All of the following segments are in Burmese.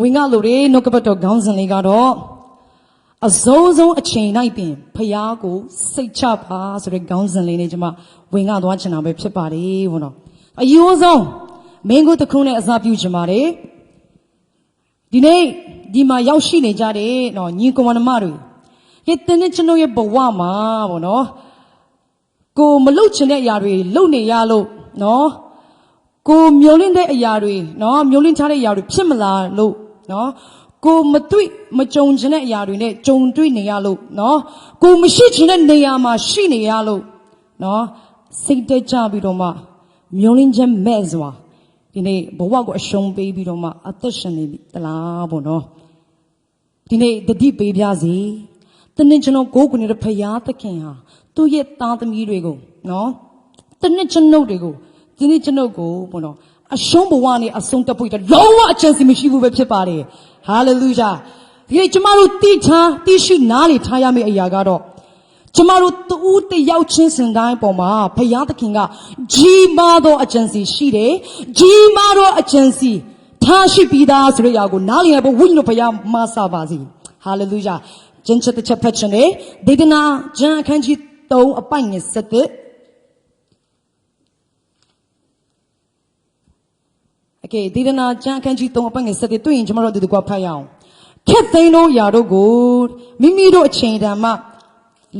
ဝင်ကလူတွေနှုတ်ကပတ်တော်ခေါင်းစဉ်လေးကတော့အစိုးဆုံးအချိန်၌ပင်ဖျားကိုစိတ်ချပါဆိုတဲ့ခေါင်းစဉ်လေးနဲ့ကျွန်မဝင်ကသွားချင်တာပဲဖြစ်ပါတယ်ဘုနော်အယိုးဆုံးမင်းကိုတစ်ခုနဲ့အစာပြုချင်ပါတယ်ဒီနေ့ဒီမှာရောက်ရှိနေကြတဲ့နော်ညီကောင်မတွေရဲ့တင်းနဲ့ကျွန်တော်ရဲ့ဘဝမှာဘုနော်ကိုမလုတ်ချင်တဲ့အရာတွေလုတ်နေရလို့နော်ကိုမျောလင့်တဲ့အရာတွေနော်မျောလင့်ထားတဲ့အရာတွေဖြစ်မလာလို့ နော်ကိုမတွေ့မကြုံချင်တဲ့အရာတွေနဲ့ကြုံတွေ့နေရလို့နော်ကိုမရှိချင်တဲ့နေရာမှာရှိနေရလို့နော်စိတ်တက်ကြပြီးတော့မှမျောလင့်ချက်မဲ့စွာဒီနေ့ဘဝကိုအရှုံးပေးပြီးတော့မှအသက်ရှင်နေပြီတလားပေါ့နော်ဒီနေ့တတိပေးပြစီတနေ့ကျွန်တော်ကိုယ်ကိုယ်နေတဲ့ဖရာသခင်ဟာသူ့ရဲ့သားသမီးတွေကိုနော်တနေ့ကျွန်ုပ်တွေကိုဒီနေ့ကျွန်ုပ်ကိုဘောနော် အရှုံးဘဝနဲ့အဆုံးတက်ဖို့အတွက်လုံးဝအကျဉ်းစီမရှိဘူးပဲဖြစ်ပါတယ်ဟာလေလုယာဒီနေ့ကျမတို့တိထားတိရှိနားလေထားရမယ့်အရာကတော့ကျမတို့တူးတယောက်ချင်းစင်တိုင်းပေါ်မှာဘုရားသခင်ကကြီးမားသောအကျဉ်းစီရှိတယ်ကြီးမားသောအကျဉ်းစီထားရှိပြီးသားဆိုတဲ့အရာကိုနားလည်ရဖို့ဝိညာဉ်ဘုရားမဆပါစေဟာလေလုယာကျင့်ချက်တစ်ချက်ဖတ်ခြင်းလေဒေဒနာဂျန်အခန်းကြီး3အပိုင်27 Okay ဒေသနာကျမ်းအခန်းကြီး3အပိုင်းငယ်7တွေ့ရင်ကျွန်တော်တို့ဒီကွာဖတ်ရအောင်ခက်သိန်းတို့ယာတို့ကိုမိမိတို့အချိန်တန်မှ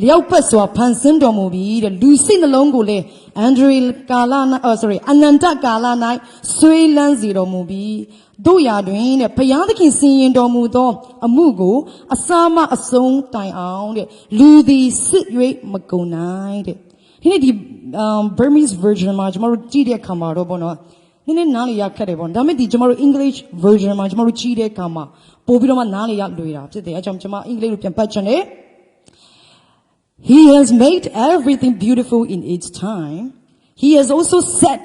လျောက်ပတ်စွာဖန်ဆင်းတော်မူပြီတဲ့လူစိတ်နှလုံးကိုလည်းအန်ဒရီကာလာနာ sorry အနန္တကာလာ၌ဆွေးလန်းစေတော်မူပြီတို့ရာတွင်တဲ့ဘုရားသခင်စင်ရင်တော်မူသော အမှုကို အစာမအဆုံးတိုင်အောင်တဲ့လူသည်စစ်၍မကုန်နိုင်တဲ့ဒီနေ့ဒီ Burmese version မှာကျွန်တော်တို့ကြည့်တဲ့အခါမှာတော့ဘောနော် နည်းနည်းနားလေရခက်တယ်ပေါ့ဒါပေမဲ့ဒီကျမတို့ English version မှာကျမတို့ကြီးတဲ့အခါမှာပို့ပြီးတော့မှနားလေရလွယ်တာဖြစ်တယ်အဲကြောင့်ကျမအင်္ဂလိပ်လိုပြန်ပတ်ချင်တယ် He has made everything beautiful in its time He has also set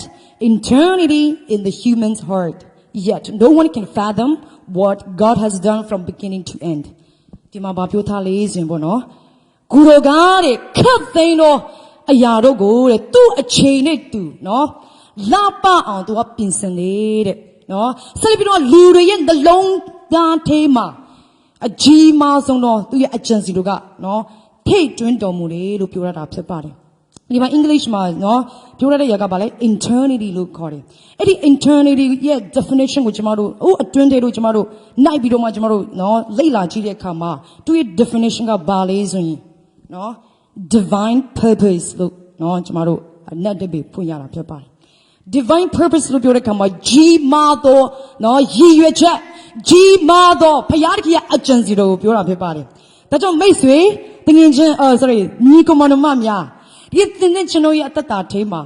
eternity in the human's heart yet no one can fathom what God has done from beginning to end ဒီမှာဗာပြောထားလေးစဉ်ပေါ့နော်ဂူတော်ကားတဲ့ခတ်သိမ်းတော့အရာတို့ကိုတဲ့သူ့အချိန်နဲ့သူနော် လာပအောင်သူကပြင်ဆင်နေတဲ့နော်ဆက်ပြီးတော့လူတွေရဲ့နှလုံးသားထဲမှာအကြီးမားဆုံးတော့သူရဲ့ agency တို့ကနော်ထိတ်တွင်းတော်မူတယ်လို့ပြောရတာဖြစ်ပါတယ်ဒီမှာ English မှာနော်ပြောရတဲ့ຢာကဘာလဲ eternity လို့ခေါ်တယ်အဲ့ဒီ eternity ရဲ့ definition ကိုကျမတို့ဟိုအတွင်းထဲလို့ကျမတို့နိုင်ပြီးတော့မှကျမတို့နော်လေ့လာကြည့်တဲ့အခါမှာသူရဲ့ definition ကဘာလဲဆိုရင်နော် divine purpose လို့နော်ကျမတို့အနက်တပိဖွင့်ရတာဖြစ်ပါတယ် divine purpose လို့ပြောတဲ့အခါမှာကြီးမားသောနော်ရည်ရွယ်ချက်ကြီးမားသောဘုရားတခင်ရဲ့ agency တို့ကိုပြောတာဖြစ်ပါတယ်။ဒါကြောင့်မိတ်ဆွေတငင်ချင်းအော် sorry ညီကောင်မတော်မများဒီသင်တဲ့ကျွန်တော်ရဲ့အသက်တာထဲမှာ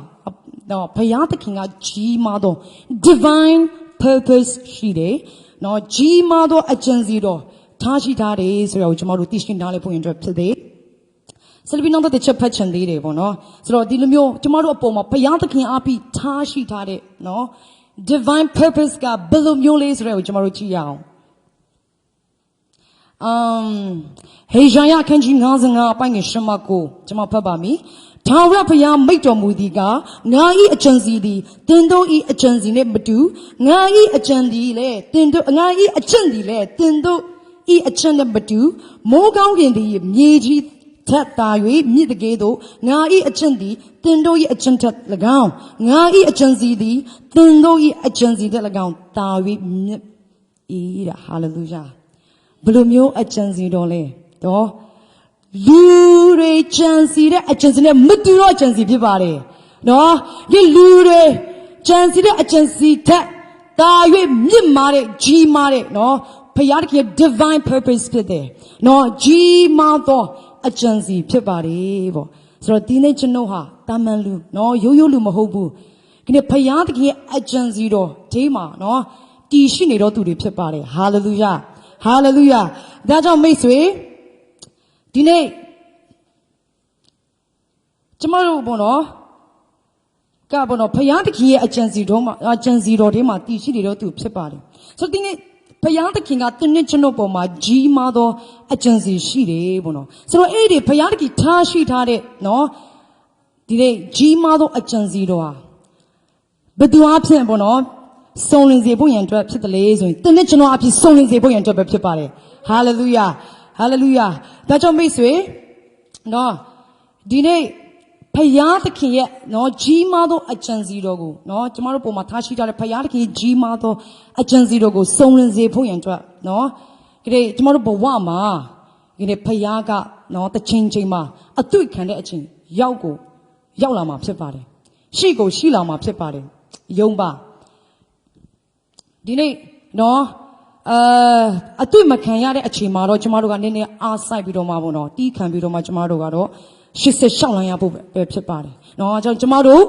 နော်ဘုရားသခင်ကကြီးမားသော divine purpose ရှိတယ်။နော်ကြီးမားသော agency တော့ထားရှိထားတယ်ဆိုတော့ကျွန်တော်တို့သိရှိနားလည်ဖို့ရင်အတွက်ဖြစ်တယ်။ ဆက်လက်ပြီးနောက်တစ်ချက်ဖတ်ချင်သေးတယ်ပေါ့နော်ဆိုတော့ဒီလိုမျိုးကျမတို့အပေါ်မှာဘုရားသခင်အားပြီးထားရှိထားတဲ့နော် divine purpose ကဘယ်လိုမျိုးလဲဆိုတော့ကျမတို့ကြည့်ရအောင် um ဟေရှာယအခန်းကြီး55အပိုင်းငယ်ရှမကိုကျွန်မဖတ်ပါမယ်။ထာဝရဘုရားမိတ်တော်မူသည်ကငါ၏အကြံစီသည်တင်တို့၏အကြံစီနှင့်မတူငါ၏အကြံသည်လည်းတင်တို့ငါ၏အကျင့်သည်လည်းတင်တို့၏အကျင့်နှင့်မတူမိုးကောင်းကင်သည်မြေကြီး ထက်သာ၍မြစ်တကယ်သို့ငါ၏အကျင့်သည်တင်တို့၏အကျင့်ထက်၎င်းငါ၏အကြံစီသည်တင်တို့၏အကျင့်စီထက်၎င်းသာ၍မြစ်ဤတဲ့ဟာလေလုယာဘယ်လိုမျိုးအကြံစီတော်လဲတော့လူတွေကြံစီတဲ့အကြံစီနဲ့မတူတော့အကြံစီဖြစ်ပါတယ်နော်ဒီလူတွေကြံစီတဲ့အကြံစီထက်တာ၍မြင့်မားတဲ့ကြီးမားတဲ့နော်ဖခင်တခင် divine purpose ဖြစ်တယ်နော်ကြီးမားသော အကြံစီဖြစ်ပါတယ်ပေါ့ဆိုတော့ဒီနေ့ကျွန်တော်ဟာတာမန်လူနော်ရိုးရိုးလူမဟုတ်ဘူးဒီနေ့ဖခင်တခင်ရဲ့အကြံစီတော်ဒီမှာနော်တည်ရှိနေတော့သူတွေဖြစ်ပါတယ်ဟာလေလုယာဟာလေလုယာဒါကြောင့်မိတ်ဆွေဒီနေ့ကျမတို့ဘောနော်ကဘောနော်ဖယားတခင်ရဲ့အကြံစီတော်မှာအကြံစီတော်ထဲမှာတည်ရှိနေတော့သူဖြစ်ပါတယ်ဆိုတော့ဒီနေ့ ဖယားသခင်ကတင်းနဲ့ကျွန်တော်ပေါ်မှာကြီးမားသောအကြံစီရှိတယ်ဘောနော်ဆိုတော့အဲ့ဒီဖယားတခင်ထားရှိထားတဲ့နော်ဒီနေ့ကြီးမားသောအကြံစီတော်ဟာဘယ်သူအဖြစ်ပေါ့နော်စုံလင်စေဖို့ရန်အတွက်ဖြစ်တယ်လေဆိုရင်တနေ့ကျွန်တော်အဖြစ်စုံလင်စေဖို့ရန်အတွက်ပဲဖြစ်ပါတယ်ဟာလေလုယာဟာလေလုယာဒါကြောင့်မိတ်ဆွေနော်ဒီနေ့ ဖယားသခင်ရဲ့နော်ကြီးမားသောအကြံစီတော်ကိုနော်ကျမတို့ပုံမှာထားရှိထားတဲ့ဖယားသခင်ရဲ့ကြီးမားသောအကြံစီတော်ကိုစုံလင်စေဖို့ရန်အတွက်နော်ဒီနေ့ကျမတို့ဘဝမှာဒီနေ့ဖယားကနော်တစ်ချိန်ချိန်မှာအတွေ့ခံတဲ့အချိန်ရောက်ကိုရောက်လာမှာဖြစ်ပါတယ်ရှိကိုရှိလာမှာဖြစ်ပါတယ်ယုံပါဒီနေ့နော်အာအတွေ့မခံရတဲ့အချိန်မှာတော့ကျမတို့ကနည်းနည်းအားဆိုင်ပြီးတော့မှပေါ့နော်တီးခံပြီးတော့မှကျမတို့ကတော့ 86လမ်းရဖို့ပဲဖြစ်ပါတယ်နော်ကျွန်တော်ကျမတို့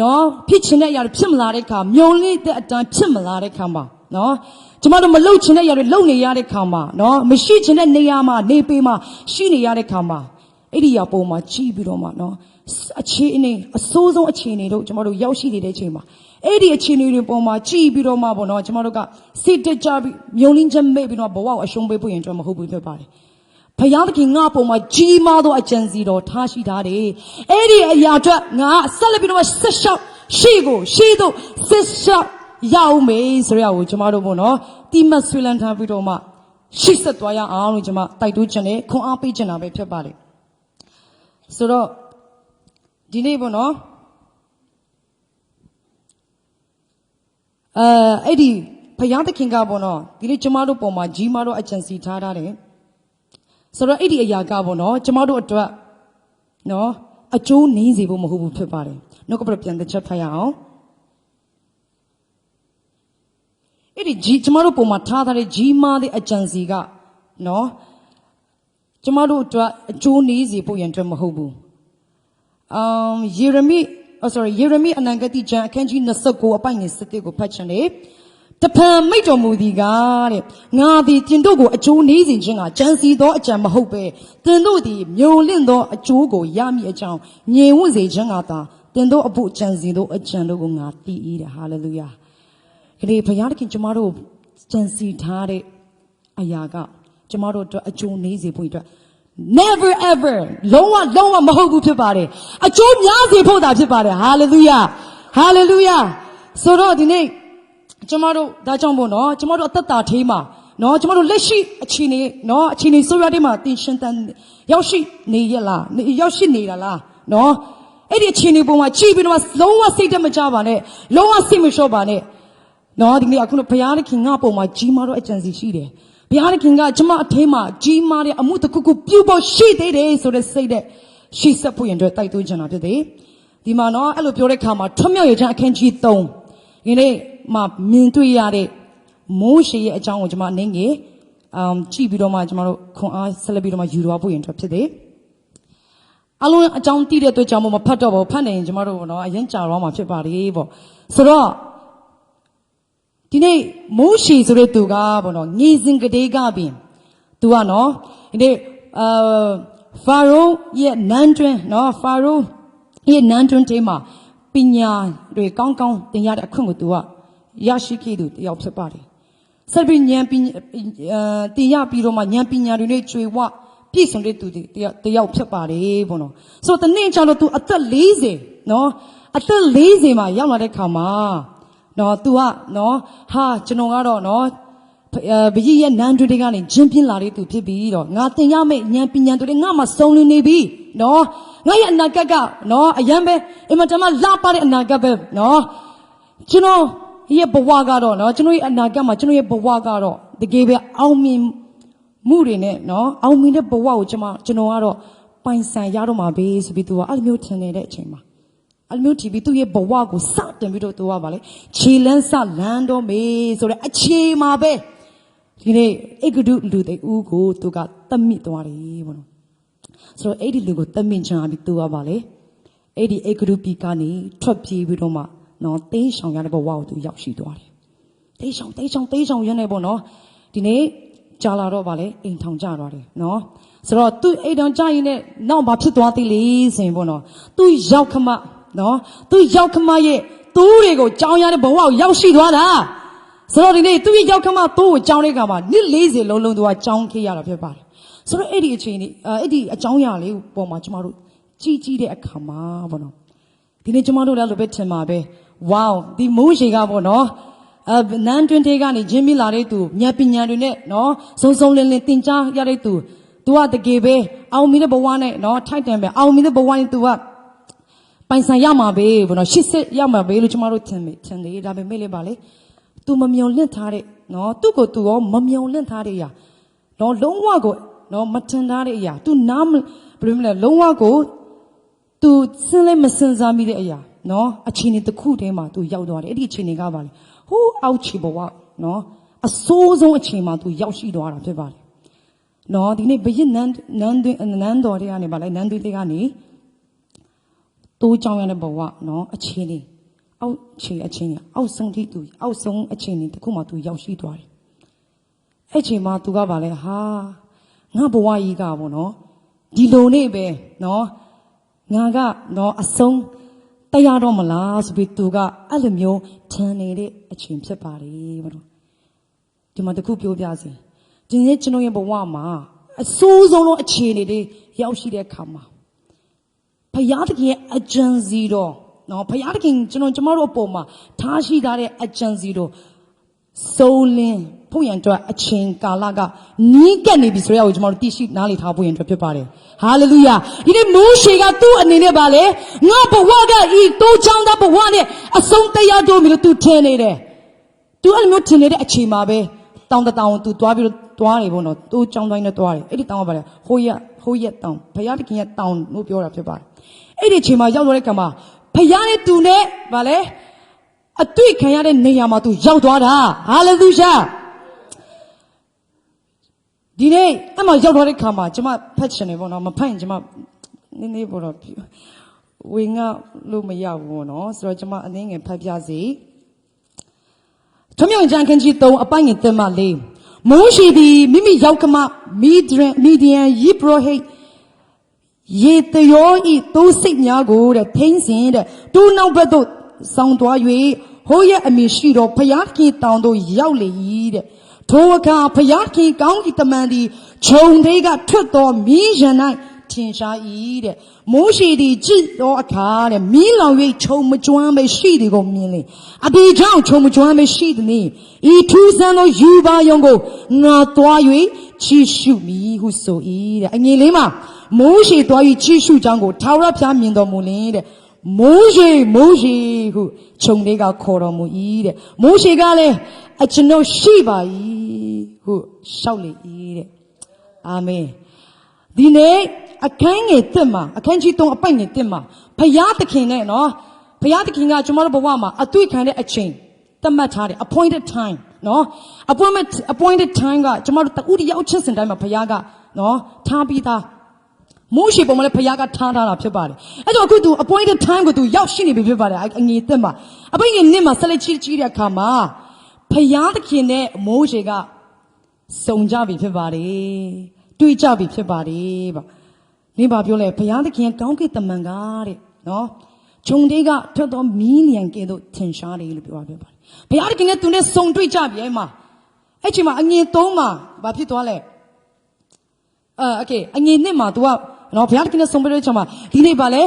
နော်ဖြစ်ချင်တဲ့အရာတွေဖြစ်မလာတဲ့ခါမျောလင့်တဲ့အတိုင်းဖြစ်မလာတဲ့ခါမှာနော်ကျမတို့မလုပ်ချင်တဲ့အရာတွေလုပ်နေရတဲ့ခါမှာနော်မရှိချင်တဲ့နေရာမှာနေပေးမှာရှိနေရတဲ့ခါမှာအဲ့ဒီအရာပုံမှာကြီးပြီးတော့မှနော်အခြေအနေအဆိုးဆုံးအခြေအနေတို့ကျမတို့ရောက်ရှိနေတဲ့အချိန်မှာအဲ့ဒီအခြေအနေတွေပေါ်မှာကြည်ပြီးတော့မှပေါ့နော်ကျမတို့ကစိတ်တကြပြီးမြုံလင်းချက်မဲ့ပြီးတော့ဘဝကိုအရှုံးပေးဖို့ရင်အတွက်မဟုတ်ဘူးဖြစ်ပါတယ်။ ဖယားသခင်ငါပုံမှာကြီးမားသောအကြံစီတော်ထားရှိထားတယ်။အဲ့ဒီအရာအတွက်ငါဆက်လက်ပြီးတော့ဆက်လျှောက်ရှေ့ကိုရှေ့သို့ဆက်လျှောက်ရအောင်မေးဆိုရအောင်ကျမတို့ပေါ့နော်တိမတ်ဆွေးလန်းထားပြီးတော့မှရှေ့ဆက်သွားရအောင်လို့ကျမတိုက်တွန်းခြင်းနဲ့ခွန်အားပေးခြင်းတာပဲဖြစ်ပါတယ်။ဆိုတော့ဒီနေ့ပေါ့နော်အဲအဲ့ဒီဘုရားသခင်ကပေါ့နော်ဒီနေ့ကျမတို့ပုံမှာကြီးမားတော့အကြံစီထားထားတယ် ဆိုတော့အဲ့ဒီအရာကပေါ့နော်ကျမတို့အတွက်နော်အကျိုးနည်းစေဖို့မဟုတ်ဘူးဖြစ်ပါတယ်နှုတ်ကပပြန်တစ်ချက်ဖတ်ရအောင်အဲ့ဒီကြီးကျမတို့ပုံမှာထားထားတဲ့ကြီးမားတဲ့အကြံစီကနော်ကျမတို့အတွက်အကျိုးနည်းစေဖို့ရန်အတွက်မဟုတ်ဘူး um ယေရမိ oh sorry ယေရမိအနံဂတိကျမ်းအခန်းကြီး29အပိုင်ငယ်7ကိုဖတ်ချင်တယ် တဖန်မိတ်တော်မူသည်ကားတဲ့ငါသည်တင်တို့ကိုအကျိုးနေစဉ်ချင်းကကြံစီသောအကြံမဟုတ်ပဲတင်တို့သည်မြုံလင့်သောအကျိုးကိုရမည်အကြောင်းငြိမ်ဝတ်စေခြင်းကသာတင်တို့အဖို့ကြံစီသောအကြံတို့ကိုငါတည်၏တဲ့ဟာလေလုယာခရီးဘုရားသခင်ကျမတို့ကိုကြံစီထားတဲ့အရာကကျမတို့အတွက်အကျိုးနေစေဖို့အတွက် never ever လုံးဝလုံးဝမဟုတ်ဘူးဖြစ်ပါတယ်အကျိုးများစေဖို့သာဖြစ်ပါတယ် hallelujah hallelujah ဆိုတော့ဒီနေ့ ကျမတို့ဒါကြောင့်ပေါ့နော်ကျမတို့အသက်တာထေးမှာနော်ကျမတို့လက်ရှိအခြေအနေနော်အခြေအနေဆိုရတဲ့မှာတင်ရှင်တန်ရောက်ရှိနေရလားနေရောက်ရှိနေတာလားနော်အဲ့ဒီအခြေအနေပုံမှာကြည့်ပြီးတော့လုံးဝစိတ်တက်မကြပါနဲ့လုံးဝစိတ်မလျှော့ပါနဲ့နော်ဒီနေ့အခုဘုရားသခင်ငါပုံမှာကြီးမားတော့အကြံစီရှိတယ်ဘုရားသခင်ကကျမအထဲမှာကြီးမားတဲ့အမှုတစ်ခုခုပြုဖို့ရှိသေးတယ်ဆိုတဲ့စိတ်နဲ့ရှိဆက်ဖို့ရင်အတွက်တိုက်တွန်းချင်တာဖြစ်တယ်ဒီမှာနော်အဲ့လိုပြောတဲ့ခါမှာထွတ်မြောက်ရချမ်းအခန်းကြီး3ဒီနေ့ မှာမြင်တွေ့ရတဲ့မိုးရှေရဲ့အကြောင်းကိုကျမအနေငယ်အမ်ကြည့်ပြီးတော့မှကျမတို့ခွန်အားဆက်လက်ပြီးတော့မှယူသွားဖို့ရင်အတွက်ဖြစ်တယ်အလုံးအကြောင်းတည်တဲ့အတွက်ကြောင့်မဖတ်တော့ဘူးဖတ်နေရင်ကျမတို့ကတော့အရင်ကြာတော့မှာဖြစ်ပါလေပေါ့ဆိုတော့ဒီနေ့မိုးရှည်ဆိုတဲ့သူကဘောနော်ငေစဉ်ကလေးကပင်သူကနော်ဒီနေ့အာဖာရိုးရဲ့နန်းတွင်းနော်ဖာရိုးရဲ့နန်းတွင်းထဲမှာပညာတွေကောင်းကောင်းသင်ရတဲ့အခွင့်ကိုသူက ရရှိခဲ့သူတယောက်ဖြစ်ပါတယ်ဆက်ပြီးဉာဏ်ပညာအာတင်ရပြီးတော့မှဉာဏ်ပညာတွေနဲ့ကျွေဝပြည့်စုံတဲ့သူတယောက်တယောက်ဖြစ်ပါတယ်ဘောနော်ဆိုတော့တနေ့ကျတော့သူအသက်40နော်အသက်40မှာရောက်လာတဲ့ခါမှာနော် तू ကနော်ဟာကျွန်တော်ကတော့နော်အဲဘကြီးရဲ့နန်းတွေကနေဂျင်းပြင်းလာတဲ့သူဖြစ်ပြီးတော့ငါတင်ရမယ့်ဉာဏ်ပညာတွေငါမှစုံလင်နေပြီနော်ငါရဲ့အနာဂတ်ကနော်အရန်ပဲအင်မတန်မှလှပတဲ့အနာဂတ်ပဲနော်ကျွန်တော် ရဲ့ဘဝကတော့နော်ကျွန်တော်ရဲ့အနာဂတ်မှာကျွန်တော်ရဲ့ဘဝကတော့တကယ်ပဲအောင်မြင်မှုတွေနဲ့နော်အောင်မြင်တဲ့ဘဝကိုကျွန်မကျွန်တော်ကတော့ပိုင်ဆိုင်ရတော့မှာပဲဆိုပြီး तू ကအဲ့လိုမျိုးထင်နေတဲ့အချိန်မှာအလိုမျိုးတီးပြီးသူ့ရဲ့ဘဝကိုစတင်ပြီးတော့သူကပါလေခြေလန်းစလန်းတော့မေဆိုတဲ့အခြေမှာပဲဒီနေ့ဧကဒုလူတွေဦးကိုသူကတတ်မိသွားတယ်ဘောနော်ဆိုတော့အဲ့ဒီလူကိုတတ်မိချင်ပြီးသူကပါလေအဲ့ဒီဧကဒုปีကနေထွက်ပြေးပြီးတော့မှ နော်တင်းဆောင်ရတဲ့ဘဝကိုသူရောက်ရှိသွားတယ်တင်းဆောင်တင်းဆောင်တင်းဆောင်ရနေပေါ့နော်ဒီနေ့ကြာလာတော့ပါလေအိမ်ထောင်ကြသွားတယ်နော်ဆိုတော့သူအိမ်ထောင်ကြရင်လည်းနောက်ဘာဖြစ်သွားသေးလဲဆိုရင်ပေါ့နော်သူရောက်ခမနော်သူရောက်ခမရဲ့သူ့တွေကိုကြောင်းရတဲ့ဘဝကိုရောက်ရှိသွားတာဆိုတော့ဒီနေ့သူ့ရဲ့ရောက်ခမသူ့ကိုကြောင်းတဲ့ကမှာနှစ်40လုံးလုံးသူကကြောင်းခဲ့ရတာဖြစ်ပါတယ်ဆိုတော့အဲ့ဒီအချိန်នេះအဲ့ဒီအကြောင်းအရာလေးပေါ်မှာကျမတို့ကြီးကြီးတဲ့အခါမှာပေါ့နော်ဒီနေ့ကျမတို့လည်းလိုပဲထင်ပါပဲ ဝေါဒီမိုးရှည်ကပေါ့နော် အဲနန်းတွင်တေကနေဂျင်းမိလာတဲ့သူဉာဏ်ပညာတွေနဲ့နော်စုံစုံလင်းလင်းသင်ကြားရတဲ့သူ तू ကတကယ်ပဲအောင်မီတဲ့ဘဝနဲ့နော်ထိုက်တန်ပဲအောင်မီတဲ့ဘဝနဲ့ तू ကပိုင်ဆိုင်ရမှာပဲဘောနော်ရှစ်စစ်ရမှာပဲလို့ကျမတို့ထင်မိထင်တယ်ဒါပေမဲ့လေပါလေ तू မမြုံလင့်ထားတဲ့နော်သူ့ကို तू ရောမမြုံလင့်ထားတဲ့အရာနော်လုံးဝကိုနော်မထင်ထားတဲ့အရာ तू နားမဘယ်လိုမလဲလုံးဝကို तू စဉ်းလဲမစင်စားမိတဲ့အရာ နော်အခြေအနေတစ်ခုတည်းမှာသူရောက်သွားတယ်အဲ့ဒီအခြေအနေကပါလေဟိုးအောက်ခြေဘဝနော်အဆိုးဆုံးအခြေမှာသူရောက်ရှိသွားတာဖြစ်ပါတယ်နော်ဒီနေ့ဘရင်နန်းနန်းတွင်နန်းတော်တွေကနေပါလေနန်းတွင်တွေကနေတိုးကြောင်ရတဲ့ဘဝနော်အခြေအနေအောက်ခြေအခြေအနေအောက်ဆုံးထိသူအောက်ဆုံးအခြေအနေတစ်ခုမှာသူရောက်ရှိသွားတယ်အဲ့ချိန်မှာသူကပါလေဟာငါဘဝကြီးကပေါ့နော်ဒီလိုနေ့ပဲနော်ငါကနော်အဆုံး တရားတော့မလားဆိုပြီးသူကအဲ့လိုမျိုးထန်နေတဲ့အချိန်ဖြစ်ပါတယ်ဘလို့ဒီမှာတခုပြောပြစီဒီနေ့ကျွန်တော်ရဲ့ဘဝမှာအဆိုးဆုံးသောအခြေအနေတွေရောက်ရှိတဲ့အခါမှာဖယားတခင်ရဲ့အကြံစီတော်နော်ဖယားတခင်ကျွန်တော်ကျမတို့အပေါ်မှာထားရှိထားတဲ့အကြံစီတော်စိုးလင်း ဖို့ရန်အတွက်အချိန်ကာလကနီးကပ်နေပြီဆိုရအောင်ကျွန်တော်တို့သိရှိနားလည်ထားဖို့ရန်အတွက်ဖြစ်ပါတယ်ဟာလေလုယာဒီနေ့မိုးရှေကသူ့အနေနဲ့ပါလေငါဘဝကဤတိုးချောင်းတဲ့ဘဝနဲ့အဆုံးတရားတို့မျိုးသူထင်နေတယ်သူအဲ့လိုမျိုးထင်နေတဲ့အချိန်မှာပဲတောင်းတတောင်းသူတွားပြီးတော့တွားနေပေါ့နော်တိုးချောင်းတိုင်းနဲ့တွားတယ်အဲ့ဒီတောင်းကပါလေဟိုရက်ဟိုရက်တောင်းဘုရားတခင်ရဲ့တောင်းလို့ပြောတာဖြစ်ပါတယ်အဲ့ဒီအချိန်မှာရောက်တော့တဲ့ကံမှာဘုရားနဲ့သူနဲ့ဗာလေအတွေ့ခံရတဲ့နေရာမှာသူရောက်သွားတာဟာလေလုယာ ဒီနေ့အမှရောက်သွားတဲ့ခါမှာကျွန်မဖတ်ချင်တယ်ပေါ့နော်မဖတ်ရင်ကျွန်မနည်းနည်းပေါ့တော့ဝင်ငါလို့မရဘူးပေါ့နော်ဆိုတော့ကျွန်မအနည်းငယ်ဖတ်ပြစီထွမြောင်ကြံခင်းကြီး3အပိုင်းငယ်တက်မှလေးမိုးရှိသည်မိမိရောက်ကမမီဒရန်မီဒီယန်ယိပရိုဟိတ်ရေတရောဤသိုးစိတ်များကိုတဲ့ထိမ့်စင်တဲ့ဒူနောက်ဘက်သို့ဆောင်းသွား၍ဟိုးရဲ့အမိရှိတော်ဖျားခင်တောင်သို့ရောက်လေ၏တဲ့ ထိုအခါဖျားခင်ကောင်းကင်တမန်သည်ခြုံသေးကထွက်သောမီးရန်၌ထင်ရှား၏တဲ့မိုးရှိသည်ကြည့်သောအခါတဲ့မီးလောင်၍ခြုံမကျွမ်းပဲရှိသည်ကိုမြင်လေအဘိကြောင့်ခြုံမကျွမ်းပဲရှိသည်ဤထူးဆန်းသောယူပါယုံကိုငါသွား၍ချီရှုမည်ဟုဆို၏တဲ့အငယ်လေးမှာမိုးရှည်သွား၍ကြည့်ရှုကြောင်းကိုထာဝရဘုရားမြင်တော်မူလင်တဲ့ မိုးရှည်မိုးရှည်ဟုခြုံလေးကခေါ်တော်မူ၏တဲ့မိုးရှည်ကလည်းအကျွန်ုပ်ရှိပါ၏ဟုရှောက်လေ၏တဲ့အာမင်ဒီနေ့အခန်းငယ်တက်မှာအခန်းကြီး3အပိုက်ငယ်တက်မှာဘုရားသခင်နဲ့နော်ဘုရားသခင်ကကျွန်တော်တို့ဘဝမှာအတွေ့ခံတဲ့အချိန်သတ်မှတ်ထားတယ် appointed time နော် appointment appointed time ကကျွန်တော်တို့တူတယောက်ချင်းစင်တိုင်းမှာဘုရားကနော်ထားပြီးသား မိုးရှိပုံမှာလည်းဖခင်ကထားထားတာဖြစ်ပါတယ်အဲ့တော့အခုသူ appointed time ကိုသူရောက်ရှိနေပြီဖြစ်ပါတယ်အငြိသက်မှာအပိငယ်နှစ်မှာဆက်လက်ချီချီတဲ့အခါမှာဖခင်သခင်နဲ့မိုးရှိကစုံကြပြီဖြစ်ပါတယ်တွေ့ကြပြီဖြစ်ပါတယ်ဗနေပါပြောလဲဖခင်သခင်ကောင်းကင်တမန်ကတဲ့နော်ဂျုံတွေကထွက်သောမီးလျံကဲ့သို့ထင်ရှားတယ်လို့ပြောတာဖြစ်ပါတယ်ဘုရားသခင်နဲ့သူနဲ့စုံတွေ့ကြပြီအဲ့မှာအဲ့ချိန်မှာအငြင်းသုံးမှာဘာဖြစ်သွားလဲ အဲโอเคအငြိနှစ်မှာ तू က နော်ဘုရားတခင်နဲ့ဆုံးပြတဲ့ချက်မှာဒီနေ့ပါလေ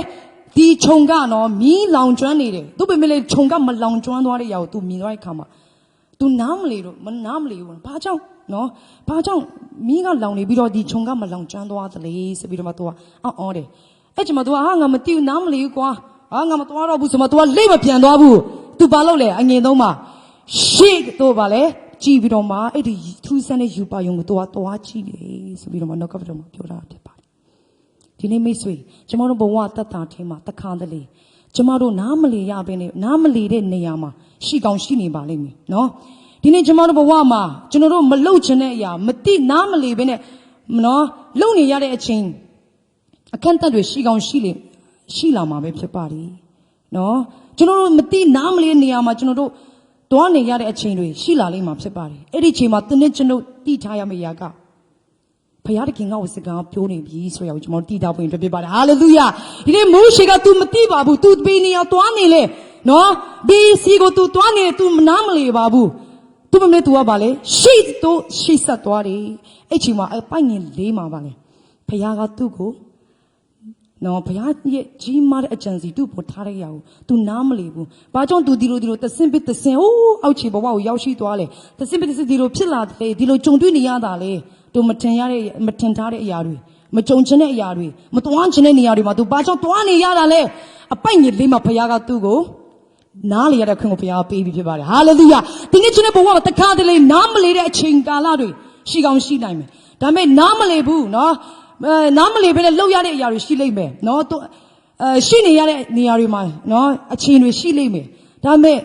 ဒီခြုံကနော်မီးလောင်ကျွမ်းနေတယ်သူပေမဲ့လေခြုံကမလောင်ကျွမ်းသွားတဲ့ຢာကို तू မြင်သွားတဲ့ခါမှာ तू နားမလေတော့မနားမလေဘူးဘာကြောင့်နော်ဘာကြောင့်မီးကလောင်နေပြီးတော့ဒီခြုံကမလောင်ကျွမ်းသွားသလဲဆိုပြီးတော့မှ तू ကအော်အော်တယ်အဲ့ချိန်မှာ तू ကဟာငါမသိဘူးနားမလေဘူးကွာဟာငါမသွားတော့ဘူးဆိုမှ तू ကလိမ့်မပြန်သွားဘူး तू ဘာလုပ်လဲအငြိသုံးမှာရှေ့တော့ပါလေကြည်ပြီးတော့မှအဲ့ဒီထူးဆန်းတဲ့ယူပါယုံကို तू ကသွားကြည့်တယ်ဆိုပြီးတော့မှနောက်ကပ်တော့မှပြောတာဖြစ်ပါတယ် ဒီနေ့မိတ်ဆွေကျမတို့ဘဝတတ်တာထင်းမှာတခါတလေကျမတို့နားမလီရဘဲနဲ့နားမလီတဲ့နေရာမှာရှိကောင်းရှိနေပါလိမ့်မယ်နော်ဒီနေ့ကျမတို့ဘဝမှာကျွန်တော်တို့မလှုပ်ချင်တဲ့အရာမတိနားမလီဘဲနဲ့နော်လှုပ်နေရတဲ့အချိန်အခန့်တက်တွေရှိကောင်းရှိလေရှိလာမှာပဲဖြစ်ပါလိနော်ကျွန်တော်တို့မတိနားမလီတဲ့နေရာမှာကျွန်တော်တို့တွားနေရတဲ့အချိန်တွေရှိလာလိမ့်မှာဖြစ်ပါတယ်အဲ့ဒီအချိန်မှာတင်းနဲ့ကျွန်တော်တိထားရမယ့်အရာက ဖခင်တခင်ကဝစကားပြောနေပြီဆိုရအောင်ကျွန်တော်တည်တာပွင့်ပြပြပါတယ်ဟာလေလုယာဒီနေ့မိုးရှေက तू မသိပါဘူး तू ပေးနေအောင်တွားနေလေနော်ဒီစီကို तू တွားနေ तू မနားမလေပါဘူး तू မမေ तू ကပါလေရှေ့တော့ရှေ့ဆက်သွားတယ်အဲ့ချိန်မှာအပိုင်ငင်လေးမှာပါလေဖခင်ကသူ့ကို နော်ဘုရားရဲ့ကြီးမားတဲ့အကြံစီသူ့ပေါ်ထားတဲ့ရာကို तू နားမလီဘူး။ဘာကြောင့် तू ဒီလိုဒီလိုတဆင့်ပစ်တဆင့်ဟိုးအောက်ခြေဘဝကိုရောက်ရှိသွားလဲ။တဆင့်ပစ်တဆင့်ဒီလိုဖြစ်လာတယ်ဒီလိုကြုံတွေ့နေရတာလေ။ သူမထင်ရတဲ့မထင်ထားတဲ့အရာတွေမကြုံချင်တဲ့အရာတွေမတွားချင်တဲ့နေရာတွေမှာသူဘာကြောင့်တွားနေရတာလဲအပိုက်ညစ်လေးမှာဘုရားကသူ့ကိုနားလေရတဲ့ခွင့်ကိုဘုရားပေးပြီးဖြစ်ပါတယ်ဟာလေလုယာဒီနေ့ချင်းတဲ့ဘဝမှာတခါတလေနားမလေတဲ့အချိန်ကာလတွေရှိကောင်းရှိနိုင်မယ်ဒါပေမဲ့နားမလေဘူးနော်နားမလေဘဲနဲ့လှုပ်ရတဲ့အရာတွေရှိလိမ့်မယ်နော်အဲရှိနေရတဲ့နေရာတွေမှာနော်အချိန်တွေရှိလိမ့်မယ်ဒါပေမဲ့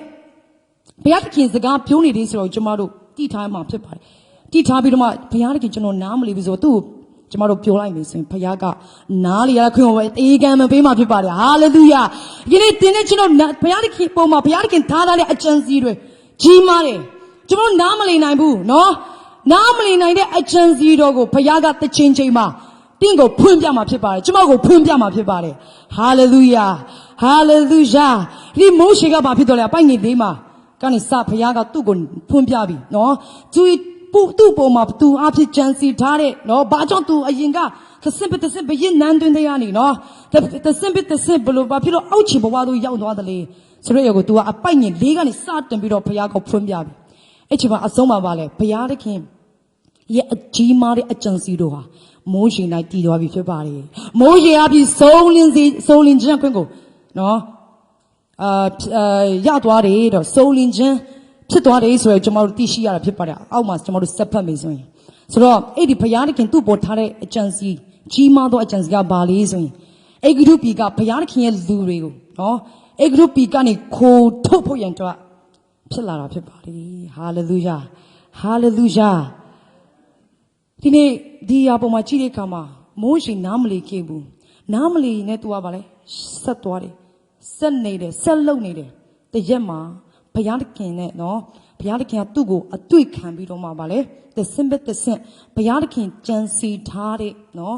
ဘုရားသခင်စကားပြောနေတယ်ဆိုတော့ကျမတို့တည်ထားမှာဖြစ်ပါတယ် တိထားပြီးတော့မှဘုရားသခင်ကျွန်တော်နားမလီဘူးဆိုတော့သူ့ကိုကျမတို့ပြောလိုက်မယ်ဆိုရင်ဘုရားကနားလေရတဲ့ခွင့်ကိုပဲအေကံမပေးမှာဖြစ်ပါတယ်ဟာလေလုယာယနေ့တင်တဲ့ကျွန်တော်နာဘုရားသခင်ပုံမှာဘုရားသခင်ထားထားတဲ့အကြံစီတွေကြီးမားတယ်ကျွန်တော်နားမလီနိုင်ဘူးနော်နားမလီနိုင်တဲ့အကြံစီတော်ကိုဘုရားကတစ်ချိန်ချိန်မှာတင့်ကိုဖွင့်ပြမှာဖြစ်ပါတယ်ကျွန်မကိုဖွင့်ပြမှာဖြစ်ပါတယ်ဟာလေလုယာဟာလေလုယာဒီမိုးရှေကဘာဖြစ်တော့လဲအပိုင်ငယ်လေးမှာကနေစဖခင်ကသူ့ကိုဖွင့်ပြပြီနော်သူ ပူသူ့ပုံမှာသူအဖြစ်ကြံစီထားတဲ့နော်ဘာကြောင့်သူအရင်ကသစင်ပသစင်ဘရင်နန်းတွင်တရားနေနော်သစင်ပသစင်ဘလို့ဘာဖြစ်လို့အောက်ချီဘဝတို့ရောက်သွားတယ်လေဆိုတော့ရကို तू ကအပိုင်ငယ်လေးကနေစတင်ပြီးတော့ဖခင်ကိုဖွင့်ပြပြီအဲ့ချိန်မှာအဆုံးမှာပါလေဘုရားသခင်ရဲ့အကြီးမားတဲ့အကြံစီတို့ဟာမိုးရေ၌တည်သွားပြီဖြစ်ပါတယ်။မိုးရေအပြီးဆုံးလင်းစီဆုံးလင်းခြင်းခွင့်ကိုနော်အာအာရသွားတယ်တော့ဆုံးလင်းခြင်း ဖြစ်သွားတယ်ဆိုတော့ကျွန်တော်တို့သိရှိရတာဖြစ်ပါတယ်။အောက်မှာကျွန်တော်တို့စက်ဖတ်မယ်ဆိုရင်ဆိုတော့အဲ့ဒီဘုရားသခင်သူ့ပေါ်ထားတဲ့အကြံစီကြီးမားသောအကြံစီကဘာလေးဆိုရင်အေဂရုပီကဘုရားသခင်ရဲ့လူတွေကိုနော်အေဂရုပီကနေခိုးထုတ်ဖို့ရန်တော့ဖြစ်လာတာဖြစ်ပါတယ်။ဟာလေလုယာဟာလေလုယာဒီနေ့ဒီအရာပေါ်မှာကြည့်တဲ့အခါမှာမိုးရှင်နားမလီခဲ့ဘူးနားမလီနဲ့သူကဗာလဲဆက်သွားတယ်ဆက်နေတယ်ဆက်လုံနေတယ်တရက်မှာ ဘုရားသခင်နဲ့နော်ဘုရားသခင်ကသူ့ကိုအတွေ့ခံပြီးတော့မှဗာလဲတဆင့်ပဲတဆင့်ဘုရားသခင်ကြံစီထားတဲ့နော်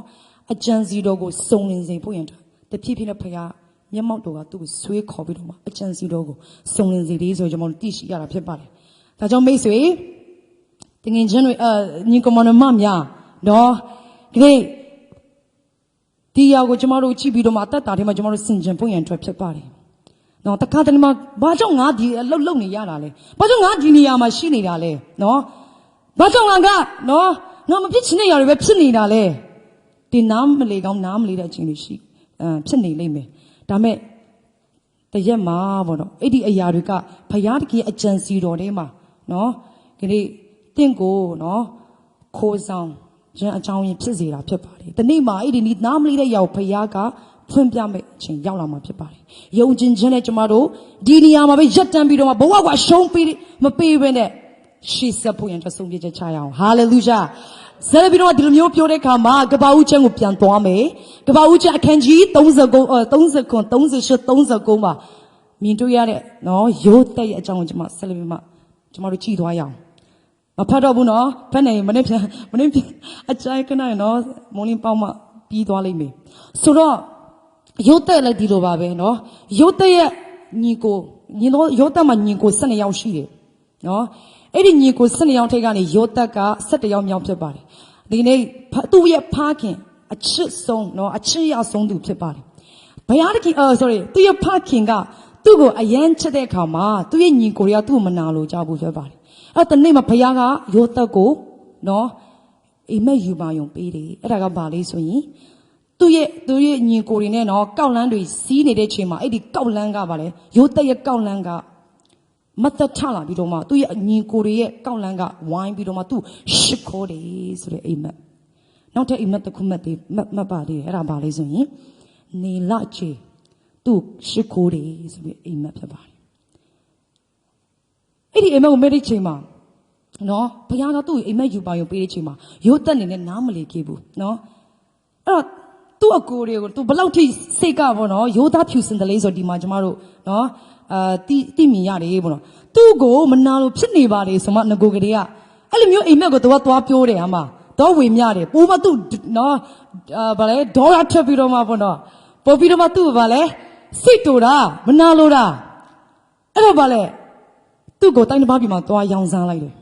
အကြံစီတော်ကိုစုံလင်စေဖို့ရန်တဖြည်းဖြည်းနဲ့ဘုရားမျက်မှောက်တော်ကသူ့ကိုဆွေးခေါ်ပြီးတော့မှအကြံစီတော်ကိုစုံလင်စေလေးဆိုကျွန်တော်တို့သိရှိရတာဖြစ်ပါတယ်ဒါကြောင့်မိတ်ဆွေတငင်ချင်းတွေအဲညီကမနမများနော်ဒီနေ့ဒီရောက်ကိုကျမတို့ကြည့်ပြီးတော့မှအသက်တာထဲမှာကျမတို့စင်ကြင်ဖို့ရန်အတွက်ဖြစ်ပါတယ် နော်တခါတလေမှာဘာကြောင့်ငါဒီအလုပ်လုပ်နေရတာလဲဘာကြောင့်ငါဒီနေရာမှာရှိနေတာလဲနော်ဘာကြောင့်ငါကနော်ငါမဖြစ်ချင်တဲ့ຢာတွေပဲဖြစ်နေတာလဲဒီနားမလေကောင်းနားမလေတဲ့အချိန်တွေရှိအဲဖြစ်နေလိမ့်မယ်ဒါမဲ့တရက်မှာပေါ့နော်အဲ့ဒီအရာတွေကဘုရားတခင်အကြံစီတော်ထဲမှာနော်ဒီနေ့တင့်ကိုနော်ခိုးဆောင်ခြင်းအကြောင်းရင်းဖြစ်စေတာဖြစ်ပါတယ်ဒီနေ့မှာအဲ့ဒီနီးနားမလေးတဲ့ရောက်ဘုရားက ဖွင့်ပြမဲ့အချိန်ရောက်လာမှာဖြစ်ပါတယ်ယုံကြည်ခြင်းနဲ့ကျမတို့ဒီနေရာမှာပဲရက်တန်းပြီးတော့မှဘဝကအရှုံးပေးမပေးဘဲနဲ့ရှေ့ဆက်ဖို့ရန်အတွက်ဆုံးဖြတ်ချက်ချရအောင်ဟာလေလုယာဇေဘီတော့ဒီလိုမျိုးပြောတဲ့အခါမှာကပ္ပဦးချမ်းကိုပြန်သွားမယ်ကပ္ပဦးချမ်းအခန်းကြီး39အဲ30ခွန်38 39မှာမြင်တွေ့ရတဲ့နော်ရိုးတက်ရဲ့အကြောင်းကိုကျွန်မဆက်လက်ပြီးမှကျွန်တော်တို့ကြည့်သွားရအောင်မဖတ်တော့ဘူးနော်ဖတ်နေရင်မနေ့ပြန်မနေ့ပြန်အကြိုက်ခဏရနော်မုံလင်းပေါက်မှပြီးသွားလိမ့်မယ်ဆိုတော့ ရိုးတက်လည်းဒီလိုပါပဲနော်ရိုးတက်ရဲ့ညီကိုညီတော့ရိုးတက်မှာညီကို12ယောက်ရှိတယ်နော်အဲ့ဒီညီကို12ယောက်ထိပ်ကနေရိုးတက်က17ယောက်မြောက်ဖြစ်ပါတယ်ဒီနေ့ဖသူ့ရဲ့ဖခင်အချစ်ဆုံးနော်အချစ်ရဆုံးသူဖြစ်ပါတယ်ဘုရားသခင်အော် sorry သူ့ရဲ့ဖခင်ကသူ့ကိုအယမ်းချစ်တဲ့အခါမှာသူ့ရဲ့ညီကိုတွေကသူ့ကိုမနာလို့ကြဘူးဖြစ်ပါတယ်အဲ့တော့ဒီနေ့မှာဘုရားကရိုးတက်ကိုနော်အိမ်မက်ယူပါယုံပေးတယ်အဲ့ဒါကဘာလေးဆိုရင် သူ့ရဲ့သူ့ရဲ့ညီကိုတွေနဲ့နော်ကောက်လန်းတွေစီးနေတဲ့ချိန်မှာအဲ့ဒီကောက်လန်းကပါလေရိုးတက်ရဲ့ကောက်လန်းကမတ်တထလာပြီးတော့မှသူ့ရဲ့ညီကိုတွေရဲ့ကောက်လန်းကဝိုင်းပြီးတော့မှသူ့ရှစ်ခိုးတယ်ဆိုတဲ့အိမ်မက်နောက်ထပ်အိမ်မက်တစ်ခုမှတ်သေးမှတ်မှတ်ပါသေးတယ်အဲ့ဒါဘာလဲဆိုရင်နေလချေသူ့ရှစ်ခိုးတယ်ဆိုပြီးအိမ်မက်ဖြစ်ပါတယ်အဲ့ဒီအိမ်မက်ကိုမဲ့တဲ့ချိန်မှာနော်ဘုရားကသူ့ကိုအိမ်မက်ယူပါရုံပေးတဲ့ချိန်မှာရိုးတက်နေနဲ့နားမလေခဲ့ဘူးနော်အဲ့တော့ သူ့အကိုတွေကိုသူဘယ်လောက်ထိစိတ်ကပေါ့နော်ရိုးသားဖြူစင်တယ်လေးဆိုဒီမှာကျမတို့နော်အာတိတိမြင်ရတယ်ပေါ့နော်သူ့ကိုမနာလို့ဖြစ်နေပါလေဆိုမှငကိုကလေးကအဲ့လိုမျိုးအိမ်မက်ကိုသူကသွားပြောတယ်အမတော့ဝေမျှတယ်ပိုးမသူ့နော်အာဗာလဲဒေါ်လာထပ်ပြီးတော့မှပေါ့နော်ပို့ပြီးတော့မှသူ့ဗာလဲစိတ်တူတာမနာလို့တာအဲ့တော့ဗာလဲသူ့ကိုတိုင်းတစ်ပါးပြည်မှာသွားရောင်းစားလိုက်တယ်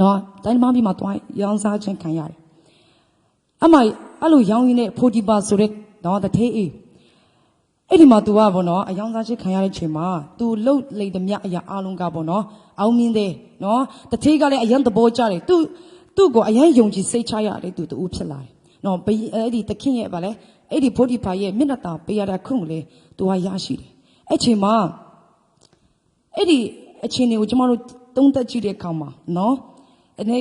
နော်တိုင်းမပြည်မှာတွိုင်းရောင်းစားခြင်းခံရတယ် အမအဲ့လိုရောင်းရင်းနဲ့ဖိုဒီပါဆိုတဲ့ နော်တထေးအေးအဲ့ဒီမှာ तू ကပေါ့နော်အယောင်စားချစ်ခံရတဲ့ချိန်မှာ तू လှုပ်လိမ့်သမျှအရာအလုံးကပေါ့နော်အောင်မြင်တယ်နော်တထေးကလည်းအယံသဘောကျတယ် तू သူ့ကိုအယံယုံကြည်စိတ်ချရတယ် तू တူဖြစ်လာတယ်နော်ဘယင်အဲ့ဒီတခင်ရဲ့ဗာလဲအဲ့ဒီဖိုဒီဖာရဲ့မျက်နှာတာပေးရတဲ့ခုကိုလေ तू ကရရှိတယ်အဲ့ချိန်မှာ အဲ့ဒီအချင်းတွေကိုကျမတို့သုံးသက်ကြည့်တဲ့အခါမှာနော်အနေ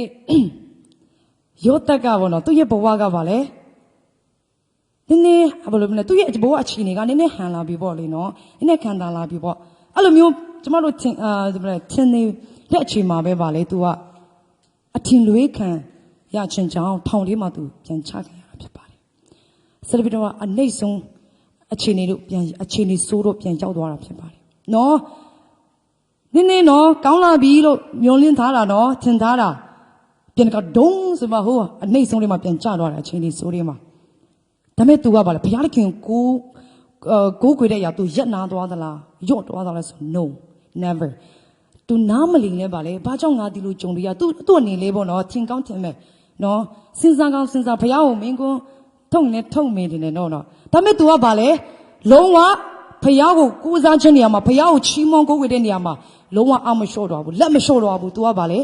ယောသက်ကပေါ့နော်သူ့ရဲ့ဘဝကပါလေနည်းနည်းဘယ်လိုမလဲသူ့ရဲ့ဘဝအခြေအနေကနည်းနည်းဟန်လာပြီပေါ့လေနော်နည်းနည်းခံတာလာပြီပေါ့အဲ့လိုမျိုးကျမတို့ထင်အာဘယ်လိုလဲထင်နေတဲ့အခြေမှာပဲပါလေ तू ကအထင်လွေးခံရချင်းကြောင့်ထောင်လေးမှာ तू ပြန်ချခံရတာဖြစ်ပါတယ်ဆက်ပြီးတော့အနှိမ့်ဆုံးအခြေအနေတို့ပြန်အခြေအနေဆိုးတို့ပြန်ရောက်သွားတာဖြစ်ပါတယ်နော်နင်းနေနော်ကောင်းလာပြီလို့မျောလင်းထားတာနော်ထင်ထားတာ ပြန်ကဒုံးဆိုမှဟိုအနှိမ့်ဆုံးလေးမှာပြန်ကျသွားတာအချိန်လေးစိုးလေးမှာဒါမဲ့ तू ကပါလေဘုရားသခင်ကိုအာကိုးခွေတဲ့ຢာ तू ရက်နာသွားသလားယော့သွားသလားဆို no never तू နားမလီလဲပါလေဘာကြောင့်ငါဒီလိုကြုံရ तू သူ့အနေလေးပေါ့နော်ထင်ကောင်းထင်မဲ့နော်စဉ်းစားကောင်းစဉ်းစားဘုရားကိုမင်းကွန်းထုံနေထုံမင်းနေနော်နော်ဒါမဲ့ तू ကပါလေလုံးဝ ဖះကိုကိုးစားခြင်းနေရာမှာဖះကိုချီးမွမ်းကိုးကွယ်တဲ့နေရာမှာလုံးဝအမလျှော့တော့ဘူးလက်မလျှော့တော့ဘူး तू ကပါလေ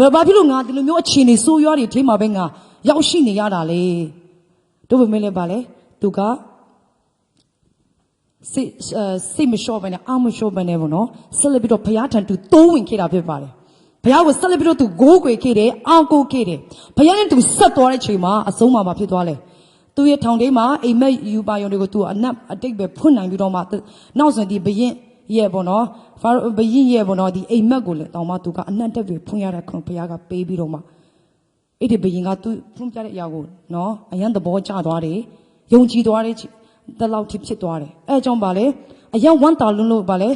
ဘယ်ဘာဖြစ်လို့ငါဒီလိုမျိုးအခြေအနေဆိုးရွားတွေထိမှာပဲငါရောက်ရှိနေရတာလေတို့ပဲမင်းလည်းပါလေသူကစိတ်စိတ်မလျှော့ပဲနဲ့အမလျှော့ပဲနဲ့ပေါ့နော်ဆက်လက်ပြီးတော့ဘုရားထံသူတိုးဝင်ခဲ့တာဖြစ်ပါတယ်ဘုရားကိုဆက်လက်ပြီးတော့သူဂိုးကွယ်ခဲ့တယ်အောင်ကိုခဲ့တယ်ဘုရားနဲ့သူဆက်သွားတဲ့ချိန်မှာအဆုံးမှာမဖြစ်သွားလဲသူရဲ့ထောင်ထဲမှာအိမ်မက်ယူပါယုံတွေကိုသူအနက်အတိတ်ပဲဖွင့်နိုင်ပြီးတော့မှနောက်ဆိုဒီဘရင် ရဲ့ပေါ့နော်ဖာဘရင်ရဲ့ပေါ့နော်ဒီအိမ်မက်ကိုလည်းတောင်မှသူကအနက်တက်တွေဖွင့်ရတဲ့ခွန်ဘုရားကပေးပြီးတော့မှအဲ့ဒီဘရင်ကသူဖွင့်ပြတဲ့အရာကိုနော်အရန်သဘောကျသွားတယ်ယုံကြည်သွားတဲ့တလောက်ထိဖြစ်သွားတယ်အဲအကြောင်းပါလေအရန်ဝမ်းတာလွန်းလို့ပါလေ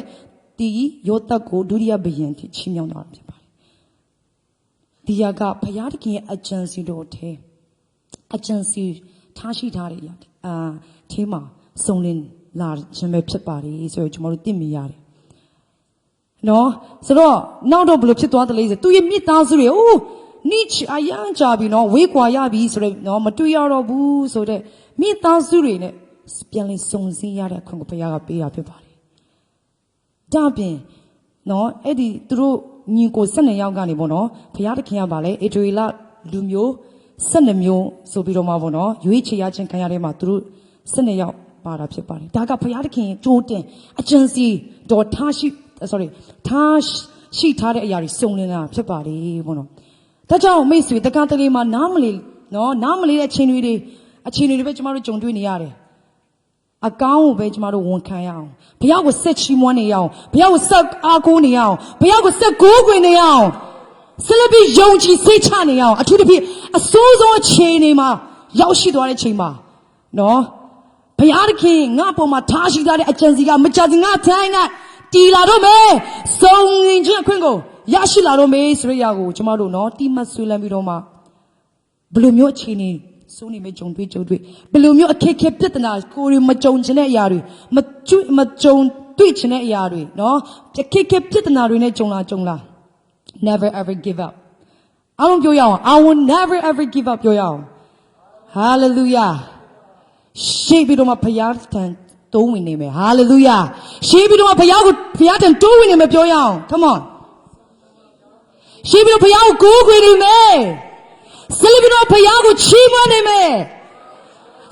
ဒီယောသက်ကိုဒုတိယဘရင်ထိချီးမြှောက်သွားတာဖြစ်ပါတယ်ဒီယာကဘုရားသခင်ရဲ့အကြံစီတော်ထဲ agency ထားရှိထားတဲ့အာ thế မှာစုံလင် လာခြင်းပဲဖြစ်ပါတယ်ဆိုတော့ကျွန်တော်တို့သိမိရတယ်နော်ဆိုတော့နောက်တော့ဘယ်လိုဖြစ်သွားတယ်လဲဆိုသူရဲ့မိသားစုတွေအိုးနိချအယံကြပြီနော်ဝေးကွာရပြီဆိုတော့နော်မတွေ့ရတော့ဘူးဆိုတော့မိသားစုတွေနဲ့ပြန်လည်စုံစည်းရတဲ့ခွင့်ကိုဘုရားကပေးတာဖြစ်ပါတယ်ဒါပြင်နော်အဲ့ဒီသူတို့ညီကို12ယောက်ကနေပေါ့နော်ဘုရားသခင်ကပါလေအေဒရီလာလူမျိုး12မျိုးဆိုပြီးတော့မှပေါ့နော်ရွေးချယ်ရခြင်းခံရတဲ့မှာသူတို့12ယောက် ပါတာဖြစ်ပါတယ်ဒါကဘုရားသခင်ကြိုးတင်အကျဉ်းစီတော်ထားရှိ sorry ထားရှိထားတဲ့အရာတွေစုံလင်တာဖြစ်ပါတယ်ပေါ့နော်ဒါကြောင့်မိတ်ဆွေတက္ကသလေးမှာနားမလီနော်နားမလီတဲ့အချိန်တွေတွေအချိန်တွေတွေပဲကျမတို့ကြုံတွေ့နေရတယ်အကောင်းကိုပဲကျမတို့ဝန်ခံရအောင်ဘုရားကိုဆက်ချီးမွမ်းနေရအောင်ဘုရားကိုဆက်အားကိုးနေရအောင်ဘုရားကိုဆက်ကိုးကွယ်နေရအောင်ဆက်လက်ပြီးယုံကြည်စိတ်ချနေရအောင်အထူးသဖြင့်အစိုးဆုံးအချိန်တွေမှာရောက်ရှိသွားတဲ့ချိန်မှာနော် ဘုရားသခင်ငါ့အပေါ်မှာထားရှိထားတဲ့အကြံစီကမကြခင်ငါထိုင်းနဲ့တီလာတော့မယ်စုံလင်ခြင်းအခွင့်ကိုရရှိလာတော့မယ်ဆိုရရကိုကျမတို့နော်တိမတ်ဆွေးလန်းပြီးတော့မှဘယ်လိုမျိုးအခြေအနေစိုးနေမဲ့ကြုံတွေ့ကြုံတွေ့ဘယ်လိုမျိုးအခက်အခဲပြဿနာကိုယ်တွေမကြုံချင်တဲ့အရာတွေမကျွမကြုံတွေ့ချင်တဲ့အရာတွေနော်အခက်အခဲပြဿနာတွေနဲ့ကြုံလာကြုံလာ never ever give up အားလုံးပြောရအောင် I will never ever give up ပြောရအောင် hallelujah ရှေ့ပြီးတော့မှဖယားတန်တိုးဝင်နေမယ် hallelujah ရှေ့ပြီးတော့မှဖယားကိုဖယားတန်တိုးဝင်နေမယ်ပြောရအောင် come on ရှေ့ပြီးတော့ဖယားကိုကိုးခွေနေမယ်ဆက်လက်ပြီးတော့ဘုရားကိုချီးမွမ်းနေမယ်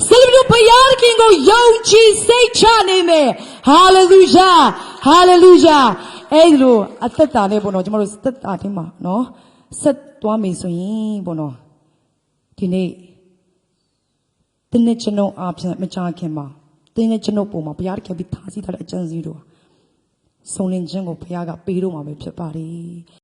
ဆက်လက်ပြီးတော့ဘုရားသခင်ကိုယုံကြည်စိတ်ချနေမယ်ဟာလေလုယာဟာလေလုယာအဲ့ဒီလိုအသက်တာနဲ့ပေါ့နော်ကျွန်တော်တို့သက်တာထဲမှာနော်ဆက်သွားမယ်ဆိုရင်ပေါ့နော်ဒီနေ့ တင်းနဲ့ကျွန်တော်အားဖြင့်မချခင်မှာတင်းနဲ့ကျွန်တော်ပုံမှာဘုရားသခင်ပြီးသားစီထားတဲ့အကျဉ်းစီတို့ဟာဆုံးလင်းခြင်းကိုဘုရားကပေးတော့မှာပဲဖြစ်ပါတယ်